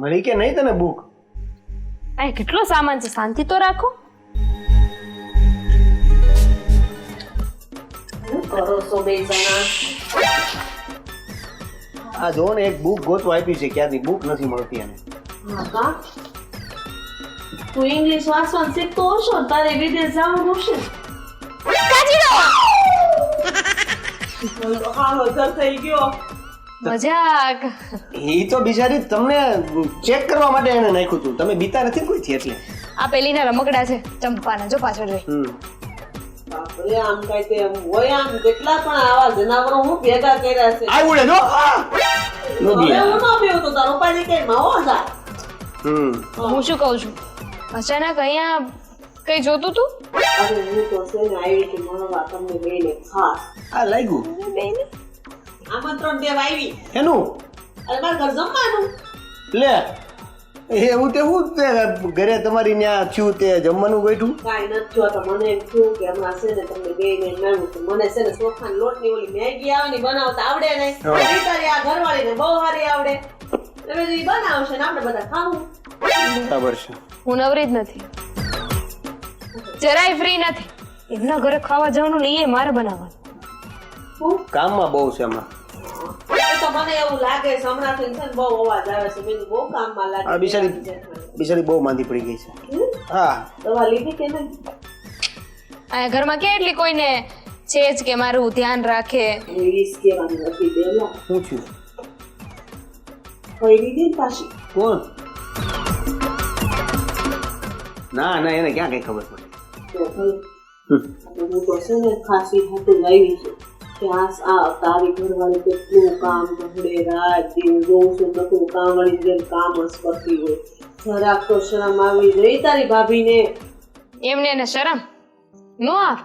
મળી કે નહીં તને બુક આ કેટલો સામાન છે? શાંતિ તો રાખો. કરો છો બે જણા? આ જો ને એક બુક ગોતવા આપી છે ક્યાંથી બુક નથી મળતી એને. તું ઇંગ્લિશ વાંચવાનું શીખતો હશો ને તારે વિદેશ જવાનું હશે? હા હજર થઈ ગયો. મજાક. એ તો બિચારી તમને ચેક કરવા માટે એને નાખ્યું હતું તમે બીતા નથી કોઈથી એટલે? આ પેલીના રમકડા છે ચંપાના. જો પાછળ રહી. હમ. બાપરે આમ કઈ તે હોય આમ કેટલા પણ આવા જનાવરો હું ભેગા કર્યા છે. આ ઉડે નો હવે હું ન પીવું તો તારો પાણી કઈ માં હો હમ. હું શું કહું છું? અચાનક અહીંયા કઈ જોતું તું? અરે હું તો છે ને આવી હતી મળવા તમને બેને ખાસ. આ લાગ્યું. આમંત્રણ દેવા આવી એનું? અરે મારે ઘર જમવાનું. લે એવું તે હું તે ઘરે તમારી ત્યાં થયું તે જમવાનું બેઠું? કાંઈ નથી તો મને એમ થયું કે હમણાં છે ને તમને બે ને મને છે ને ચોખાની લોટની ઓલી મેગી આવે ને બનાવતા આવડે નહીં હા. આ આ ઘરવાળીને બહુ સારી આવડે. તમે ઈ બનાવશે ને આપણે બધા ખાવું. બરાબર છે. હું નવરી જ નથી. જરાય ફ્રી નથી. એમના ઘરે ખાવા જવાનું લઈએ મારે બનાવવાનું. શું કામમાં બહુ છે હમણાં એ તો મને એવું લાગે છે હમણાંથી છે ને બહુ અવાજ આવે છે. મેં બહુ કામમાં લાગે આ બિચારી બિચારી બહુ માંદી પડી ગઈ છે. હા. દવા લીધી કે નહીં? અહીંયા ઘરમાં કેટલી કોઈને છે જ કે મારું ધ્યાન રાખે? ઇંગ્લિશ કહેવાની હતી બેલા શું થયું કઈ લીધી પાછી? કોણ? ના ના એને ક્યાં કઈ ખબર પડે? હું તો છે ને ખાસી હાટું લાવી છું. કે આ આ તારી ઘરવાળી કેટલું કામ ઘડે રાત દિવસ જોઉં છું બધું કામ વાળી જેમ કામ જ કરતી હોય. જરાક તો શરમ આવી જઈ તારી ભાભીને. એમને એને શરમ નો આવ.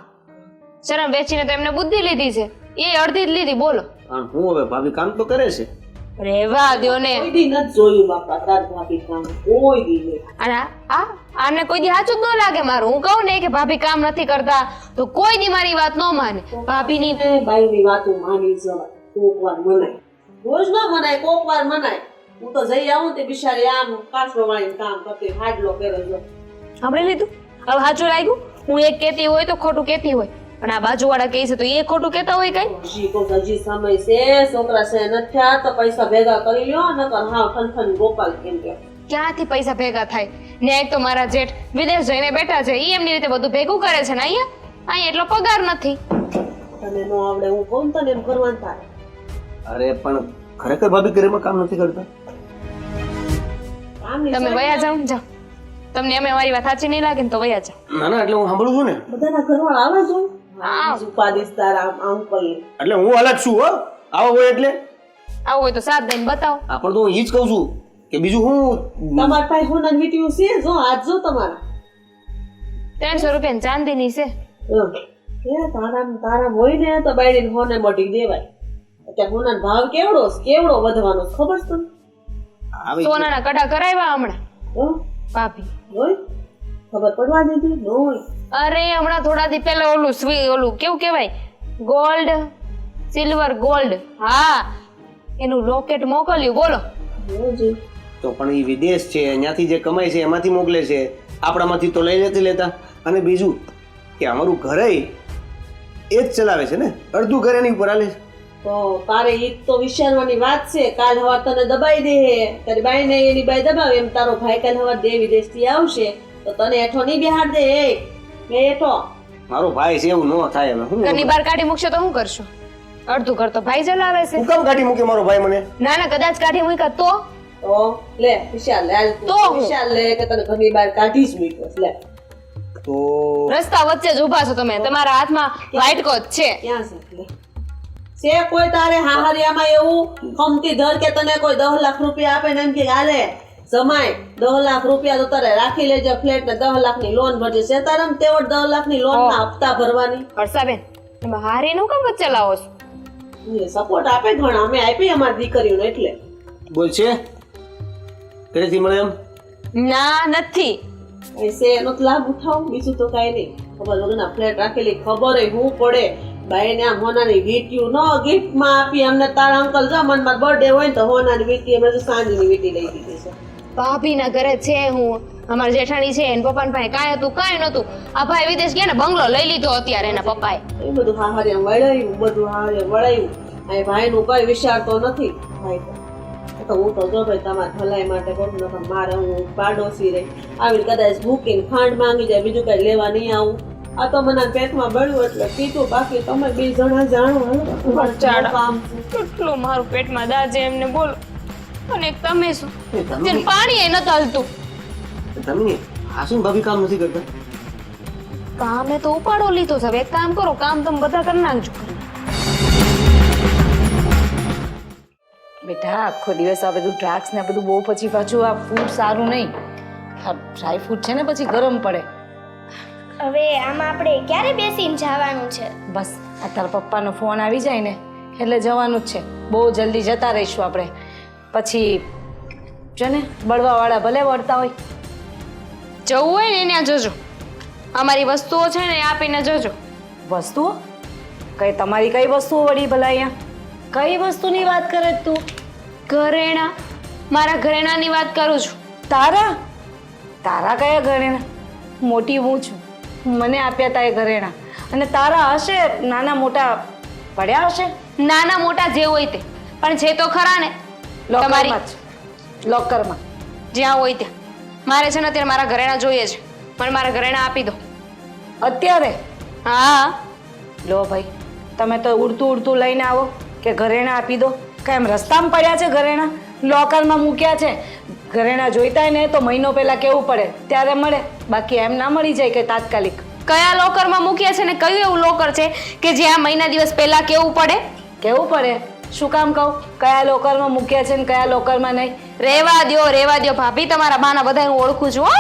શરમ વેચીને તો એમને બુદ્ધિ લીધી છે. એ અડધી જ લીધી બોલો. પણ હું હવે ભાભી કામ તો કરે છે. રેવા દો ને કોઈ દી ન જોયું બાપા તાર ભાભી કામ. કોઈ દી નહીં. અને આ આને કોઈ દી સાચું જ ન લાગે મારું. હું કહું ને કે ભાભી કામ નથી કરતા તો કોઈ દી મારી વાત ન માને. ભાભીની બાઈની વાતો માની જવા કોક વાર મનાય. રોજ ન મનાય કોક વાર મનાય. હું તો જઈ આવું તે બિચારી આમ કાચલો વાળી કામ કરતી હાડલો કરે જો સાંભળી લીધું? હવે સાચું લાગ્યું? હું એક કેતી હોય તો ખોટું કેતી હોય. પણ આ બાજુવાળા કહે છે તો એ ખોટું કહેતા હોય કઈ? હજી સમય છે છોકરા છે નથી તો પૈસા ભેગા કરી લ્યો નકર હાવ ઠનઠન ગોપાલ કેમ કે. ક્યાંથી પૈસા ભેગા થાય? ને એક તો મારા જેઠ વિદેશ જઈને બેઠા છે એ એમની રીતે બધું ભેગું કરે છે ને અહીંયા? અહીંયા એટલો પગાર નથી. તને નો આવડે હું કોણ તને એમ કરવાનું થાય. અરે પણ ખરેખર ભાભી ઘરેમાં કામ નથી કરતા? તમે વયા જાઓ જાઓ. તમને અમે અમારી વાત સાચી નહીં લાગે ને તો વયા જાઓ. ના ના એટલે હું સાંભળું છું ને. બધાના ઘરવાળા આવે છે આવ. બીજું ઉપાધિશ તારા અંકલ એટલે હું અલગ છું હો. આવો હોય એટલે? આવો હોય તો સાત દઈને બતાવો. આ પણ તો હું ઈ જ કહું છું કે બીજું હું તમારા પાસે હોનર વીટીયું છે જો આજ જો તમારા. ત્રણસો રૂપિયા ચાંદીની છે. હમ. એ તારા તારા હોય ને તો બાયડીને હોને મોટી દેવાય. અત્યારે હોના ભાવ કેવડો કેવડો વધવાનો ખબર છે આવી સોનાના કડા કરાવ્યા હમણાં. હમ? ભાભી. હોય? ખબર પડવા દીધી? ન હોય. અરે હમણાં થોડા દી પહેલા ઓલું સ્વી ઓલું કેવું કહેવાય? ગોલ્ડ સિલ્વર ગોલ્ડ હા એનું લોકેટ મોકલ્યું બોલો. તો પણ એ વિદેશ છે ત્યાંથી જે કમાય છે એમાંથી મોકલે છે. આપણામાંથી તો લઈ નથી લેતા. અને બીજું કે અમારું ઘરે એ જ ચલાવે છે ને? અડધું ઘરે એની ઉપર હાલે છે. તો તારે ઈ જ તો વિચારવાની વાત છે કાલ હવાર તને દબાઈ દે તારી બાઈ ને એની બાઈ દબાવે એમ તારો ભાઈ કાલ હવાર દે વિદેશથી આવશે તો તને હેઠો નહીં બેહાડ દે એ. બે તો. મારો ભાઈ છે એવું ન થાય હવે ઘરની બહાર કાઢી મૂકશો તો શું કરશો? અડધું ઘર તો ભાઈ ચલાવે છે. હું કામ કાઢી મૂકે મારો ભાઈ મને? ના ના કદાચ કાઢી મૂક્યા. તો? તો લે વિશાલ લે તો. વિશાલ લે કે તને ઘરની બહાર કાઢી જ મૂક્યો લે. તો? રસ્તા વચ્ચે જ ઊભા છો તમે. તમારા હાથમાં વ્હાઈટ કોટ છે. ક્યાં છે લે. છે કોઈ તારે હાહરિયામાં એવું? ખમતી ધર કે તને કોઈ દસ લાખ રૂપિયા આપે ને એમ કે હાલે જમાય દસ લાખ રૂપિયા તો તારે રાખી લેજે ફ્લેટ ને દસ લાખની લોન ભરજે. છે તારે તેવડ દસ લાખની લોન ના હપ્તા ભરવાની. હર્ષાબેન તમે હારે નું કામ વચ્ચે લાવો છો? સપોર્ટ આપે પણ અમે આપી અમારી દીકરીઓને એટલે. બોલ છે? ઘરેથી મળે એમ? ના નથી. એ એનો લાભ ઉઠાવો બીજું તો કાંઈ નહીં. ખબર વગરના ફ્લેટ રાખેલી ખબર હું પડે. ભાઈને આ હોનાની વીટીયું ન ગિફ્ટમાં આપી અમને તારા અંકલ જો મનમાં બર્થડે હોય ને તો હોનાની વીટી અમે તો સાંજની વીટી લઈ દીધી છે. ભાભીના ઘરે છે હું. અમારા જેઠાણી છે એના પપ્પાને પાસે કાંઈ હતું કાંઈ નહોતું. આ ભાઈ વિદેશ ગયા ને બંગલો લઈ લીધો અત્યારે એના પપ્પાએ. એ બધું હારે વળાયું બધું હારે વળાયું. અહીં ભાઈનું કઈ વિચારતો નથી. ભાઈ તો. તો હું તો જો ભાઈ તમારા ભલાઈ માટે કરું નકર મારે હું પાડોશી રહી. આવી કદાચ બુકિંગ ખાંડ માંગી જાય બીજું કઈ લેવા નહીં આવું. આ તો મને પેટમાં બળ્યું એટલે પીતું બાકી તમે બે જણા જાણો. કામ કેટલું મારું પેટમાં દાજે એમને બોલો. અને એક તમે શું તેને પાણી એ નતું હાલતું. તમે આ શું ભાભી કામ નથી કરતા? કામે તો ઉપાડો લીધો છે. એક કામ કરો કામ તમે બધા કરી નાખજો. બેટા આખો દિવસ આ બધું ડ્રાગ્સ ને બધું બહુ પછી પાછું આ ફૂડ સારું નહીં. આ ડ્રાય ફ્રૂટ છે ને પછી ગરમ પડે. હવે આમાં આપણે ક્યારે બેસીને જવાનું છે? બસ આ તારા પપ્પાનો ફોન આવી જાય ને એટલે જવાનું જ છે. બહુ જલ્દી જતા રહીશું આપણે. પછી જો ને બળવાવાળા ભલે વળતા હોય. જવું હોય ને ત્યાં જજો. અમારી વસ્તુઓ છે ને એ આપીને જજો. વસ્તુઓ? કઈ તમારી કઈ વસ્તુઓ વળી ભલા અહીંયા? કઈ વસ્તુની વાત કરે છે તું? ઘરેણા. મારા ઘરેણાની વાત કરું છું. તારા? તારા કયા ઘરેણા? મોટી હું છું. મને આપ્યા તા એ ઘરેણા. અને તારા હશે નાના મોટા પડ્યા હશે? નાના મોટા જે હોય તે. પણ જે તો ખરા ને. તમારી લોકરમાં જ. લોકરમાં જ્યાં હોય ત્યાં. મારે છે ને અત્યારે મારા ઘરેણા જોઈએ છે. પણ મારા ઘરેણા આપી દો. અત્યારે? હા. લો ભાઈ તમે તો ઉડતું ઉડતું લઈને આવો કે ઘરેણા આપી દો. કાંઈ એમ રસ્તામાં પડ્યા છે ઘરેણા? લોકરમાં મૂક્યા છે. ઘરેણા જોઈતા ને તો મહિનો પહેલા કેવું પડે? ત્યારે મળે. બાકી એમ ના મળી જાય કે તાત્કાલિક. કયા લોકરમાં મૂક્યા છે ને કયું એવું લોકર છે કે જ્યાં મહિના દિવસ પહેલા કેવું પડે? કેવું પડે? શું કામ કહું? કયા લોકરમાં મૂક્યા છે ને કયા લોકરમાં નહીં? રેવા દ્યો રેવા દ્યો ભાભી, તમારા બાના બધા હું ઓળખું છું, હો.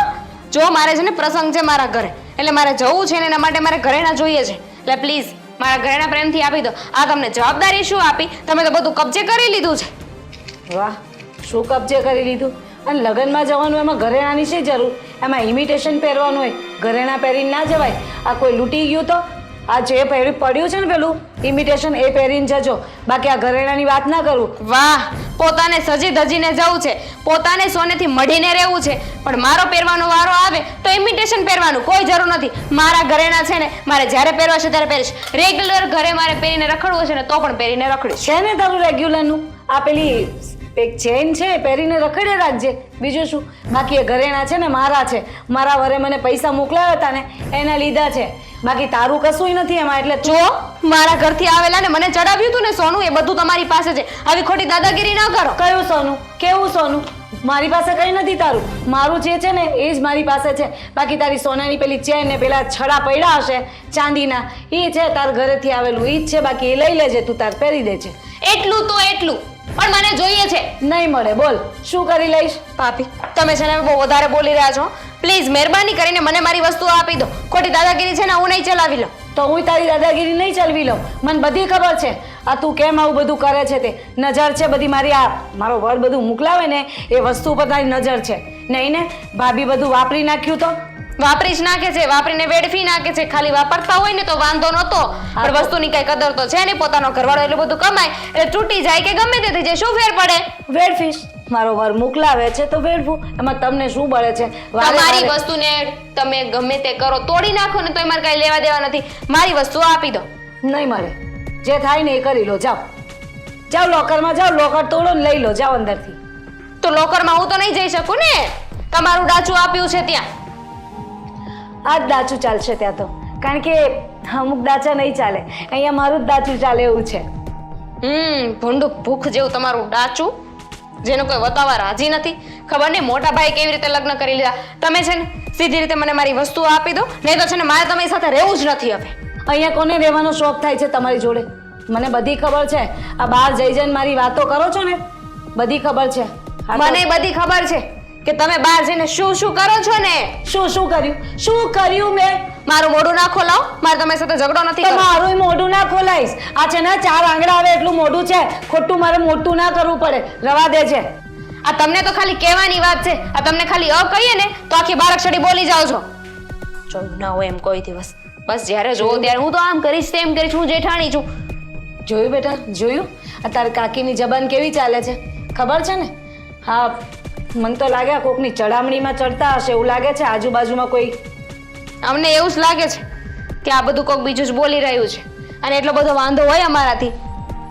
જો મારે છે ને પ્રસંગ છે મારા ઘરે, એટલે મારે જવું છે ને એના માટે મારે ઘરેણા જોઈએ છે. એટલે પ્લીઝ મારા ઘરેણા પ્રેમથી આપી દો. આ તમને જવાબદારી શું આપી? તમે તો બધું કબજે કરી લીધું છે. વાહ, શું કબજે કરી લીધું? અને લગ્નમાં જવાનું એમાં ઘરેણાની શી જરૂર? એમાં ઇમિટેશન પહેરવાનું હોય, ઘરેણા પહેરીને ના જવાય? આ કોઈ લૂંટી ગયું તો? આ જે પહેર્યું પડ્યું છે ને પેલું ઇમિટેશન એ પહેરીને જજો. બાકી આ ઘરેણાની વાત ના કરું. વાહ પોતાને સજી ધજીને જવું છે. પોતાને સોનેથી મઢીને રહેવું છે. પણ મારો પહેરવાનો વારો આવે તો ઇમિટેશન પહેરવાનું કોઈ જરૂર નથી. મારા ઘરેણા છે ને મારે જ્યારે પહેરવા છે ત્યારે પહેરીશ. રેગ્યુલર ઘરે મારે પહેરીને રખડવું છે ને તો પણ પહેરીને રખડીશ. છે ને તારું રેગ્યુલરનું આ પેલી એક ચેન છે પહેરીને રખડે રાખજે. બીજું શું? બાકી એ ઘરેણા છે ને મારા છે. મારા વરે મને પૈસા મોકલાવ્યા હતા ને એના લીધા છે. બાકી તારું કશું નથી એમાં એટલે જો મારા ઘરથી આવેલા ને મને ચડાવ્યું હતું ને સોનું એ બધું તમારી પાસે છે. આવી ખોટી દાદાગીરી ન કરો. કયું સોનું? કેવું સોનું? મારી પાસે કઈ નથી તારું. મારું જે છે ને એ જ મારી પાસે છે. બાકી તારી સોનાની પેલી ચેન ને પેલા છડા પડ્યા હશે ચાંદીના એ છે તાર ઘરેથી આવેલું એ જ છે. બાકી એ લઈ લેજે તું તાર પહેરી દેજે એટલું તો એટલું. પણ મને જોઈએ છે. નહીં મળે બોલ. શું કરી લઈશ? પાપી તમે છે ને બહુ વધારે બોલી રહ્યા છો. પ્લીઝ મહેરબાની કરીને મને મારી વસ્તુઓ આપી દો. ખોટી દાદાગીરી છે ને હું નહીં ચલાવી લઉં. તો હું તારી દાદાગીરી નહીં ચલવી લઉં. મને બધી ખબર છે. આ તું કેમ આવું બધું કરે છે તે? નજર છે બધી મારી આ મારો વર બધું મોકલાવે ને એ વસ્તુ ઉપર તારી નજર છે. નહીં ને? ભાભી બધું વાપરી નાખ્યું તો? વાપરી જ નાખે છે વાપરીને વેડફી નાખે છે. ખાલી વાપરતા હોય ને તો વાંધો નહોતો. પણ વસ્તુની કઈ કદર તો છે નહીં પોતાનો ઘરવાળો એટલું બધું કમાય એટલે તૂટી જાય કે ગમે તે થઈ જાય શું ફેર પડે? વેડફીશ. મારો વર મોકલાવે છે તો વેડવું એમાં તમને શું બળે છે? વારે તમારી વારે- વસ્તુને તમે ગમે તે કરો તોડી નાખો ને તોય મારે કઈ લેવા દેવા નથી. મારી વસ્તુઓ આપી દો. નહીં મળે. જે થાય ને એ કરી લો જાઓ. જાઓ લોકરમાં જાઓ. લોકર તોડો ને લઈ લો જાઓ અંદરથી. તો લોકરમાં હું તો નહીં જઈ શકું ને? તમારું ડાચું આપ્યું છે ત્યાં. આ જ દાચું ચાલશે ત્યાં તો. કારણ કે અમુક દાચા નહીં ચાલે. અહીંયા મારું જ દાચું ચાલે એવું છે. હમ ભૂંડું ભૂખ જેવું તમારું ડાચું. જેનો કોઈ વતાવા રાજી નથી. ખબર નહીં મોટા ભાઈ કેવી રીતે લગ્ન કરી લીધા. તમે છે ને સીધી રીતે મને મારી વસ્તુઓ આપી દો નહીં તો છે ને મારે તમારી સાથે રહેવું જ નથી હવે. અહીંયા કોને રહેવાનો શોખ થાય છે તમારી જોડે? મને બધી ખબર છે. આ બહાર જઈ જઈને મારી વાતો કરો છો ને? બધી ખબર છે. મને બધી ખબર છે કે તમે બહાર જઈને શું શું કરો છો ને? શું શું કર્યું? શું કર્યું મેં? મારું મોઢું ના ખોલાવ. મારે તમારી સાથે ઝઘડો નથી કરવો. તમારું મોઢું ના ખોલાઈશ. આ છે ને ચાર આંગળા આવે એટલું મોઢું છે ખોટું મારે મોટું ના કરવું પડે. રવા દે છે. આ તમને તો ખાલી કહેવાની વાત છે. આ તમને ખાલી અ કહીએ ને તો આખી બારક્ષડી બોલી જાઓ છો. જોયું ના હોય એમ કોઈ દિવસ. બસ જ્યારે જોવો ત્યારે હું તો આમ કરીશ તેમ કરીશ હું જેઠાણી છું. જોયું બેટા જોયું? આ તારી કાકીની જબાન કેવી ચાલે છે? ખબર છે ને? હા મને તો લાગે કોકની ચડામણીમાં ચડતા હશે એવું લાગે છે આજુબાજુમાં કોઈ અમને એવું જ લાગે છે કે આ બધું કોઈક બીજું જ બોલી રહ્યું છે. અને એટલો બધો વાંધો હોય અમારાથી.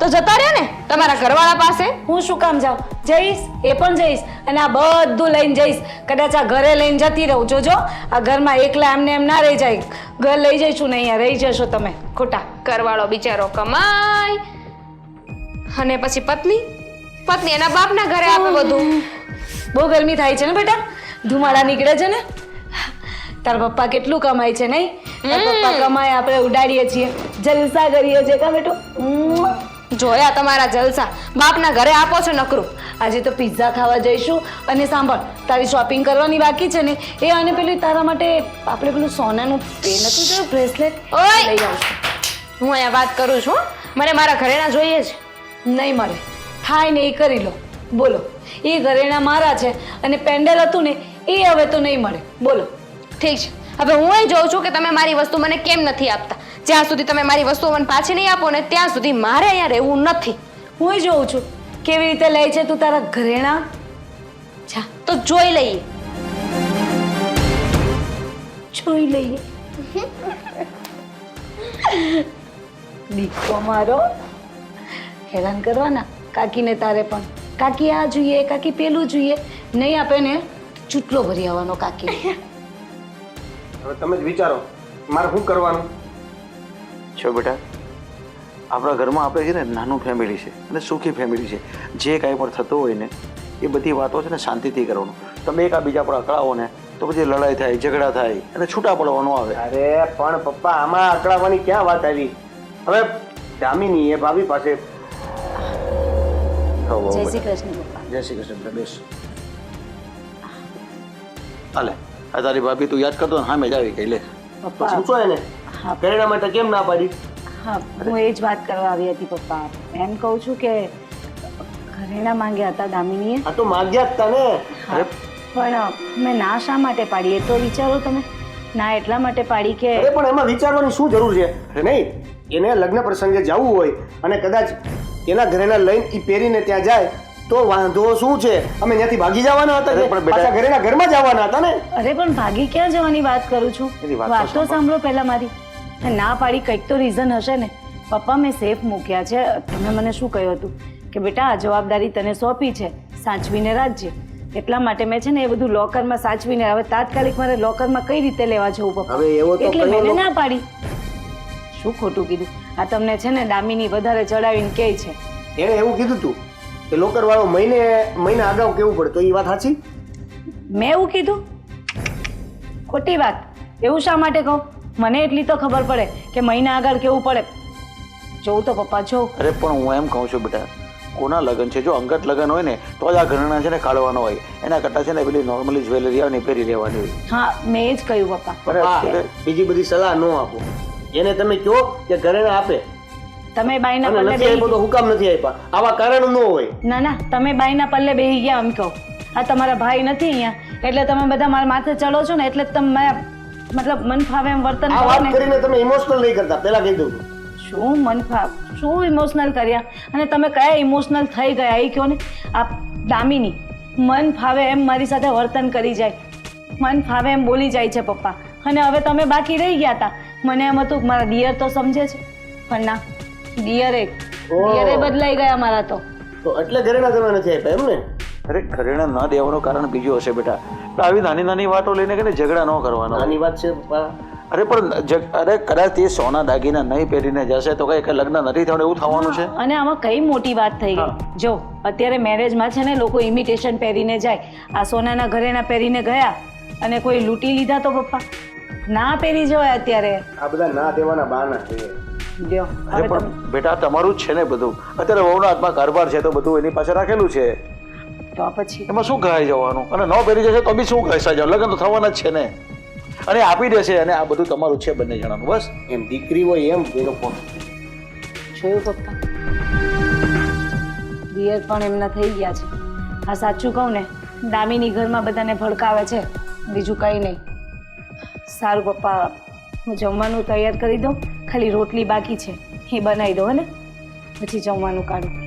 તો જતા રહે ને તમારા ઘરવાળા પાસે? હું શું કામ જાઉં? જઈશ એ પણ જઈશ. અને આ બધું લઈને જઈશ. કદાચ આ ઘરે લઈને જતી રહું. જોજો આ ઘરમાં એકલા એમને એમ ના રહી જાય. ઘર લઈ જઈશું ને અહીંયા રહી જશો તમે ખોટા. ઘરવાળો બિચારો કમાય અને પછી પત્ની? પત્ની એના બાપના ઘરે આપે બધું. બહુ ગરમી થાય છે ને બેટા? ધુમાડા નીકળે છે ને? તારા પપ્પા કેટલું કમાય છે નહીં? તાર પપ્પા કમાય આપણે ઉડાડીએ છીએ. જલસા કરીએ છીએ કા બેટો? જોયા તમારા જલસા. બાપના ઘરે આપો છો નકરું. આજે તો પિઝા ખાવા જઈશું. અને સાંભળ તારી શોપિંગ કરવાની બાકી છે ને? એ અને પેલું તારા માટે આપણે પેલું સોનાનું પે નથી જોયું? બ્રેસલેટ! લઈ આવું હું અહીંયા વાત કરું છું મને મારા ઘરેણા જોઈએ છે. નહીં મળે. થાય ને એ કરી લો. બોલો. એ ઘરેણા મારા છે અને પેન્ડલ હતું ને એ હવે તો નહીં મળે. બોલો. ઠીક છે. હવે હું એ જોઉં છું કે તમે મારી વસ્તુ મને કેમ નથી આપતા? જ્યાં સુધી તમે મારી વસ્તુ મને પાછી નહીં આપો ને ત્યાં સુધી મારે અહીંયા રહેવું નથી. હું જોઉં છું. કેવી રીતે લે છે તું તારા ઘરેણા? જા, તો જોઈ લઈએ. જોઈ લઈએ. દીકરો મારો. હેરાન કરવાના. કાકીને તારે પણ. કાકી આ જોઈએ, કાકી પેલું જોઈએ. નહીં આપે ને, ચૂટલો ભરી આવવાનો કાકી. હવે તમે જ વિચારો મારે શું કરવાનું? છો બેટા આપણા ઘરમાં આપણે છે ને નાનું ફેમિલી છે અને સુખી ફેમિલી છે. જે કાંઈ પણ થતું હોય ને એ બધી વાતો છે ને શાંતિથી કરવાનું. તમે એક આ બીજા પર અકળાવો ને તો પછી લડાઈ થાય ઝઘડા થાય અને છૂટા પડવાનું આવે. અરે પણ પપ્પા આમાં અકળાવવાની ક્યાં વાત આવી? હવે જામીની એ ભાભી પાસે જય શ્રી કૃષ્ણ પપ્પા. જય શ્રી કૃષ્ણ બેસ. હાલે. આ તારી ભાભી તું યાદ કરતો ને હા મેં જ આવી ગઈ લે. પપ્પા. પૂછો એને હા. ઘરેણા માટે કેમ ના પાડી? હા હું એ જ વાત કરવા આવી હતી પપ્પા. એમ કહું છું કે ઘરેણા માંગ્યા હતા દામિનીએ. આ તો માંગ્યા હતા ને. પણ મેં ના શા માટે પાડી એ તો વિચારો તમે. ના એટલા માટે પાડી કે અરે પણ એમાં વિચારવાની શું જરૂર છે? નહીં એને લગ્ન પ્રસંગે જવું હોય અને કદાચ એના ઘરેણા લઈને એ પહેરીને ત્યાં જાય તો વાંધો શું છે? અમે ત્યાંથી ભાગી જવાના હતા કે? પણ બેટા- પાછા ઘરેણા ઘરમાં જવાના હતા ને? અરે પણ ભાગી ક્યાં જવાની વાત કરું છું? વાત તો સાંભળો. પહેલા મારી. ના પાડી કંઈક તો રીઝન હશે ને. પપ્પા મેં સેફ મૂક્યા છે. તમે મને શું કહ્યું હતું? કે બેટા આ જવાબદારી તને સોંપી છે. સાચવીને રાખજે. એટલા માટે મેં છે ને એ બધું લોકરમાં સાચવીને હવે તાત્કાલિક મારે લોકરમાં કઈ રીતે લેવા જવું પપ્પા? હવે એવો તો એટલે મેં ના પાડી. શું ખોટું કીધું? આ તમને છે ને દામિની વધારે ચડાવીને કહે છે. એણે એવું કીધું તું? કે લોકર વાળો મહિને મહિના અગાઉ કેવું પડે? તો એ વાત સાચી? મેં એવું કીધું? ખોટી વાત. એવું શા માટે કહું? મને એટલી તો ખબર પડે કે મહિના આગળ કેવું પડે. જોઉં તો પપ્પા જો અરે પણ હું એમ કહું છું બેટા કોના લગ્ન છે? જો અંગત લગ્ન હોય ને તો જ આ ઘરેણા છે ને કાઢવાનો હોય. એના કરતા છે ને પેલી નોર્મલી જ્વેલરી આવે ને પહેરી લેવાની હોય. હા મેં એ જ કહ્યું પપ્પા. પપ્પા બીજી બધી સલાહ ન આપો. એને તમે કહો કે ઘરેણા આપે તમે બાઈના પલ્લે બેહી તો હુકામ નથી આપ્યા આવા કારણ ન હોય. ના ના તમે બાઈના પલ્લે બેહી ગયા એમ કહો. આ તમારા ભાઈ નથી અહીંયા. એટલે તમે બધા મારા માથે ચડો છો ને એટલે તમે મતલબ મન ફાવે એમ વર્તન આ વાત કરીને તમે ઇમોશનલ નહીં કરતા પહેલા કહી દઉં. શું મન ફાવ? શું ઇમોશનલ કર્યા? અને તમે કયા ઇમોશનલ થઈ ગયા એ કહો ને. આ દામિની મન ફાવે એમ મારી સાથે વર્તન કરી જાય. મન ફાવે એમ બોલી જાય છે પપ્પા. અને હવે તમે બાકી રહી ગયા હતા મને એમ હતું મારા દિયર તો સમજે છે. પણ ના. દિયરે. દિયરે બદલાઈ ગયા મારા તો. તો એટલે ઘરેણા તમે નથી આપ્યા એમ ને? અરે ઘરેણા ન દેવાનું કારણ બીજું હશે બેટા. તો આવી નાની નાની વાતો લઈને કે ઝઘડા ન કરવાનો. નાની વાત છે પપ્પા. અરે પણ અરે કદાચ એ સોના દાગીના નહીં પહેરીને જશે તો કઈ લગ્ન નથી થવાનું એવું થવાનું છે? અને આમાં કઈ મોટી વાત થઈ ગઈ? જો અત્યારે મેરેજમાં છે ને લોકો ઇમિટેશન પહેરીને જાય. આ સોનાના ઘરેણા પહેરીને ગયા અને કોઈ લૂંટી લીધા તો પપ્પા? ના પહેરી જવાય અત્યારે. આ બધા ના દેવાના બહાના છે. અરે પણ બેટા તમારું જ છે ને બધું. અત્યારે વહુના હાથમાં કારભાર છે તો બધું એની પાસે રાખેલું છે. તો પછી? એમાં શું કહાઈ જવાનું? અને ન પહેરી જશે તો બી શું કહેશા જાવ લગ્ન તો થવાના જ છે ને. અને આપી દેશે અને આ બધું તમારું છે બંને જણાનું બસ. એમ દીકરી હોય એમ એનો ફોન જોયું પપ્પા? દિયર પણ એમના થઈ ગયા છે. આ સાચું કહું ને દામિની ઘરમાં બધાને ભડકાવે છે. બીજું કંઈ નહીં. સારું પપ્પા હું જમવાનું તૈયાર કરી દઉં. ખાલી રોટલી બાકી છે. એ બનાવી દો ને? પછી જમવાનું કાઢું.